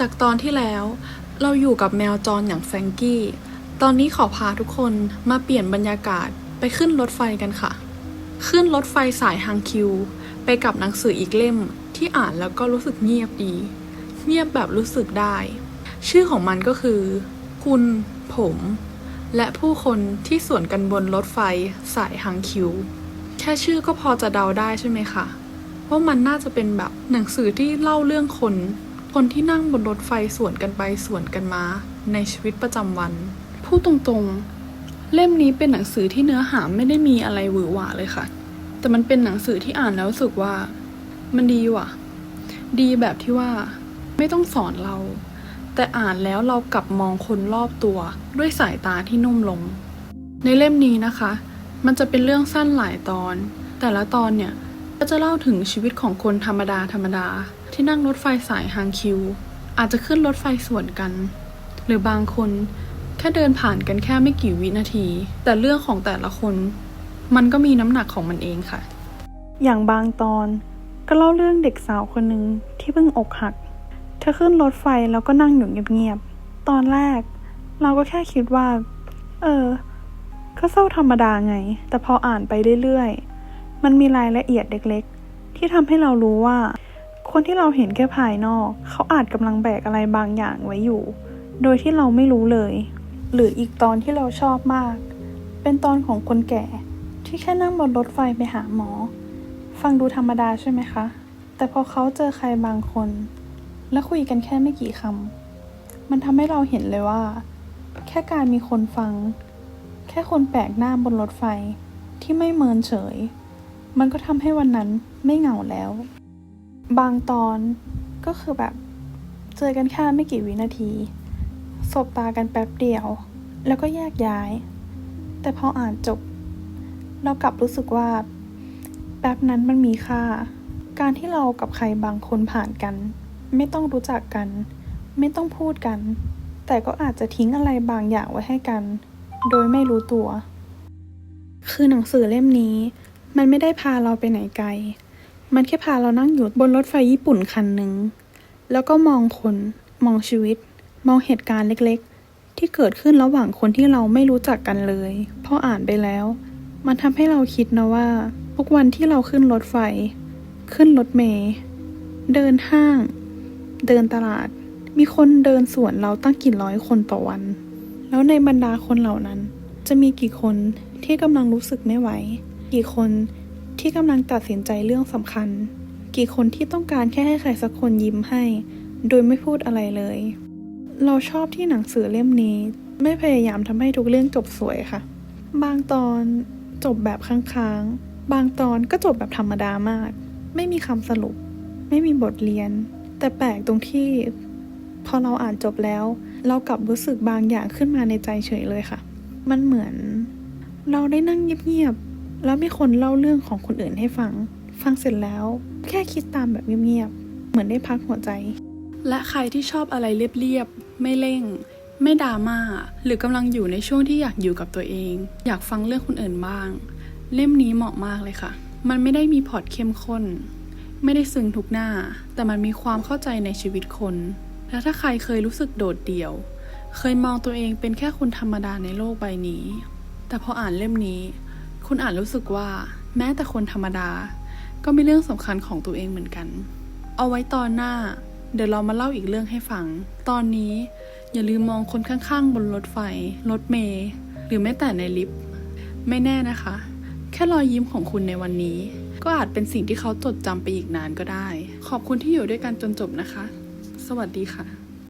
จากตอนที่แล้วเราอยู่กับแมวจรอย่างแฟรงกี้ ตอนนี้ขอพาทุกคนมาเปลี่ยนบรรยากาศไปขึ้นรถไฟกันค่ะ ขึ้นรถไฟสายฮังคิว ไปกับหนังสืออีกเล่มที่อ่านแล้วก็รู้สึกเงียบดี เงียบแบบรู้สึกได้ ชื่อของมันก็คือ คุณ ผม และผู้คนที่สวนกันบนรถไฟสายฮังคิว แค่ชื่อก็พอจะเดาได้ใช่ไหมคะว่ามันน่าจะเป็นแบบหนังสือที่เล่าเรื่องคน คนที่นั่งบนรถไฟสวนกันไปสวนกันมา ในชีวิตประจำวัน พูดตรงๆ เล่มนี้เป็นหนังสือที่เนื้อหาไม่ได้มีอะไรหวือหวาเลยค่ะ แต่มันเป็นหนังสือที่อ่านแล้วรู้สึกว่า มันดีว่ะ ดีแบบที่ว่า ไม่ต้องสอนเรา แต่อ่านแล้วเรากลับมองคนรอบตัว ด้วยสายตาที่นุ่มลง ในเล่มนี้นะคะ มันจะเป็นเรื่องสั้นหลายตอน แต่ละตอนเนี่ย ก็จะเล่าถึงชีวิตของคนธรรมดาธรรมดา ที่นั่งรถไฟสายฮางคิว อาจจะขึ้นรถไฟสวนกัน หรือบางคนแค่เดินผ่านกันแค่ไม่กี่วินาที แต่เรื่องของแต่ละคน มันก็มีน้ำหนักของมันเองค่ะ อย่างบางตอนก็เล่าเรื่องเด็กสาวคนหนึ่งที่เพิ่งอกหัก เธอขึ้นรถไฟแล้วก็นั่งอยู่เงียบๆ ตอนแรก เราก็แค่คิดว่า เออ ก็เศร้าธรรมดาไง แต่พออ่านไปเรื่อยๆ มันมีรายละเอียดเล็กๆ ที่ทำให้เรารู้ว่า คนที่เราเห็นแค่ภายนอก เขาอาจกำลังแบกอะไรบางอย่างไว้อยู่ โดยที่เราไม่รู้เลย หรืออีกตอนที่เราชอบมาก เป็นตอนของคนแก่ ที่แค่นั่งบนรถไฟไปหาหมอ ฟังดูธรรมดาใช่ไหมคะ แต่พอเขาเจอใครบางคน และคุยกันแค่ไม่กี่คำมันทำให้เราเห็นเลยว่า แค่การมีคนฟัง แค่คนแปลกหน้าบนรถไฟที่ไม่เมินเฉย มันก็ทำให้วันนั้นไม่เหงาแล้ว บางตอนก็คือแบบเจอกันแค่ไม่กี่วินาที สบตากันแป๊บเดียว แล้วก็แยกย้าย แต่พออ่านจบ เรากลับรู้สึกว่า แป๊บนั้นมันมีค่า การที่เรากับใครบางคนผ่านกัน ไม่ต้องรู้จักกัน ไม่ต้องพูดกัน แต่ก็อาจจะทิ้งอะไรบางอย่างไว้ให้กัน โดยไม่รู้ตัว คือหนังสือเล่มนี้ มันไม่ได้พาเราไปไหนไกล มันแค่พาเรานั่งอยู่บนรถไฟญี่ปุ่นคันหนึ่ง แล้วก็มองคน มองชีวิต มองเหตุการณ์เล็กๆ ที่เกิดขึ้นระหว่างคนที่เราไม่รู้จักกันเลย พออ่านไปแล้ว มันทำให้เราคิดนะว่า ทุกวันที่เราขึ้นรถไฟ ขึ้นรถเมล์เดินห้าง เดินตลาด มีคนเดินสวนเราตั้งกี่ร้อยคนต่อวัน แล้วในบรรดาคนเหล่านั้น จะมีกี่คนที่กำลังรู้สึกไม่ไหว กี่คนที่กำลังตัดสินใจเรื่องสำคัญ กี่คนที่ต้องการแค่ให้ใครสักคนยิ้มให้ โดยไม่พูดอะไรเลย เราชอบที่หนังสือเล่มนี้ ไม่พยายามทำให้ทุกเรื่องจบสวยค่ะ บางตอนจบแบบค้างๆ บางตอนก็จบแบบธรรมดามาก ไม่มีคำสรุป ไม่มีบทเรียน แต่แปลกตรงที่ พอเราอ่านจบแล้ว เรากลับรู้สึกบางอย่างขึ้นมาในใจเฉยเลยค่ะ มันเหมือน เราได้นั่งเงียบๆ แล้วมีคนเล่าเรื่องของคนอื่นให้ฟัง ฟังเสร็จแล้ว แค่คิดตามแบบเงียบๆ เหมือนได้พักหัวใจ และใครที่ชอบอะไรเรียบๆ ไม่เร่ง ไม่ดราม่า หรือกำลังอยู่ในช่วงที่อยากอยู่กับตัวเอง อยากฟังเรื่องคนอื่นบ้าง เล่มนี้เหมาะมากเลยค่ะ มันไม่ได้มีพอร์ตเข้มข้น ไม่ได้ซึ้งทุกหน้า แต่มันมีความเข้าใจในชีวิตคน และถ้าใครเคยรู้สึกโดดเดี่ยว เคยมองตัวเองเป็นแค่คนธรรมดาในโลกใบนี้ แต่พออ่านเล่มนี้ คุณอาจรู้สึกว่า แม้แต่คนธรรมดา ก็มีเรื่องสำคัญของตัวเองเหมือนกัน เอาไว้ตอนหน้า เดี๋ยวเรามาเล่าอีกเรื่องให้ฟัง ตอนนี้อย่าลืมมองคนข้างๆ บนรถไฟ รถเมล์หรือแม้แต่ในลิฟต์ไม่แน่นะคะ แค่รอยยิ้มของคุณในวันนี้ ก็อาจเป็นสิ่งที่เขาจดจำไปอีกนานก็ได้ ขอบคุณที่อยู่ด้วยกันจนจบนะคะ สวัสดีค่ะ